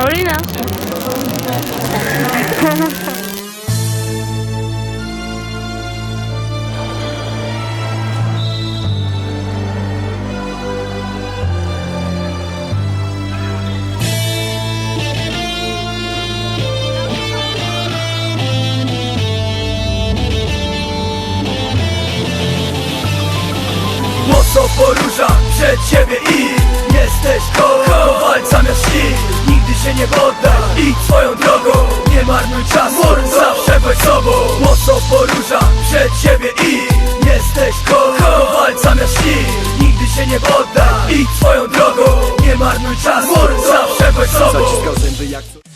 Paulina. Mocno porusza przed ciebie i Jesteś idź swoją drogą Nie marnuj czasu, zawsze bądź sobą. Mocno porusza przed ciebie i Jesteś koło walcz zamiast śni. Nigdy się nie poddaj, idź swoją drogą Nie marnuj czasu, zawsze bądź sobą